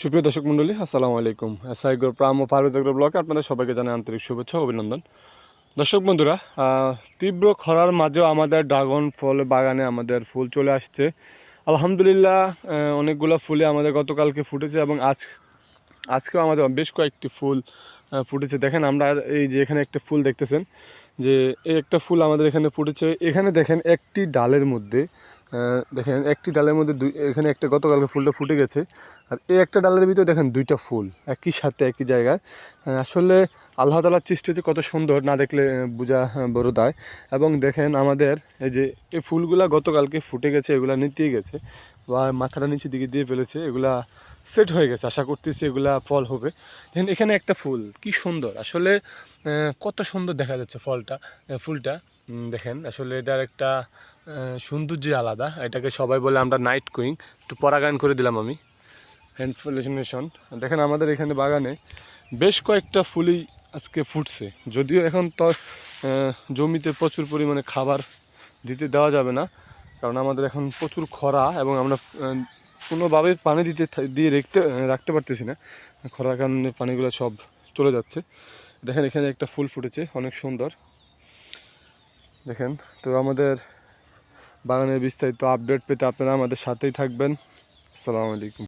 সুপ্রিয় দর্শক মণ্ডলী, আসসালামু আলাইকুম। এসআইগর প্রাম ও পারভেজ আগ্রহ ব্লকে আপনাদের সবাইকে জানাই আন্তরিক শুভেচ্ছা অভিনন্দন। দর্শক বন্ধুরা তীব্র খরার মাঝেও আমাদের ড্রাগন ফল বাগানে আমাদের ফুল চলে আসছে। আলহামদুলিল্লাহ অনেকগুলো ফুলে আমাদের গতকালকে ফুটেছে এবং আজ, আজকেও আমাদের বেশ কয়েকটি ফুল ফুটেছে। দেখেন আমরা এই যে এখানে একটা ফুল দেখতেছেন, যে এই একটা ফুল আমাদের এখানে ফুটেছে। এখানে দেখেন একটি ডালের মধ্যে দেখেন, একটি ডালের মধ্যে দুই এখানে একটা গতকালকে ফুলটা ফুটে গেছে। আর এই একটা ডালের ভিতরে দেখেন দুইটা ফুল, একই সাথে একই জায়গায়। আসলে আল্লাহ তালার সৃষ্টি হচ্ছে কত সুন্দর, না দেখলে বোঝা বড় দায়। এবং দেখেন, আমাদের এই যে, এই ফুলগুলা গতকালকে ফুটে গেছে, এগুলা নিতেই গেছে, বা মাথাটা নিচে দিকে দিয়ে ফেলেছে, এগুলা সেট হয়ে গেছে। আশা করতেছি এগুলা ফল হবে। দেখেন এখানে একটা ফুল। কি সুন্দর। আসলে কত সুন্দর দেখা যাচ্ছে ফলটা ফুলটা। দেখেন, আসলে এটার একটা সৌন্দর্য আলাদা। এটাকে সবাই বলে আমরা নাইট কুইং একটু পরাগায়ন করে দিলাম আমি। হ্যান্ড ফলিনেশন দেখেন, আমাদের এখানে বাগানে বেশ কয়েকটা ফুলই আজকে ফুটছে। যদিও এখন তো জমিতে প্রচুর পরিমাণে খাবার দিতে দেওয়া যাবে না। কারণ আমাদের এখন প্রচুর খরা এবং আমরা কোনোভাবে পানি দিতে দিয়ে রেখতে রাখতে পারতেছি না। খরার কারণে পানিগুলো সব চলে যাচ্ছে। দেখেন, এখানে একটা ফুল ফুটেছে, অনেক সুন্দর। দেখেন, তো আমাদের বাগানের বিস্তারিত আপডেট পেতে আপনারা আমাদের সাথেই থাকবেন। আসসালামু আলাইকুম।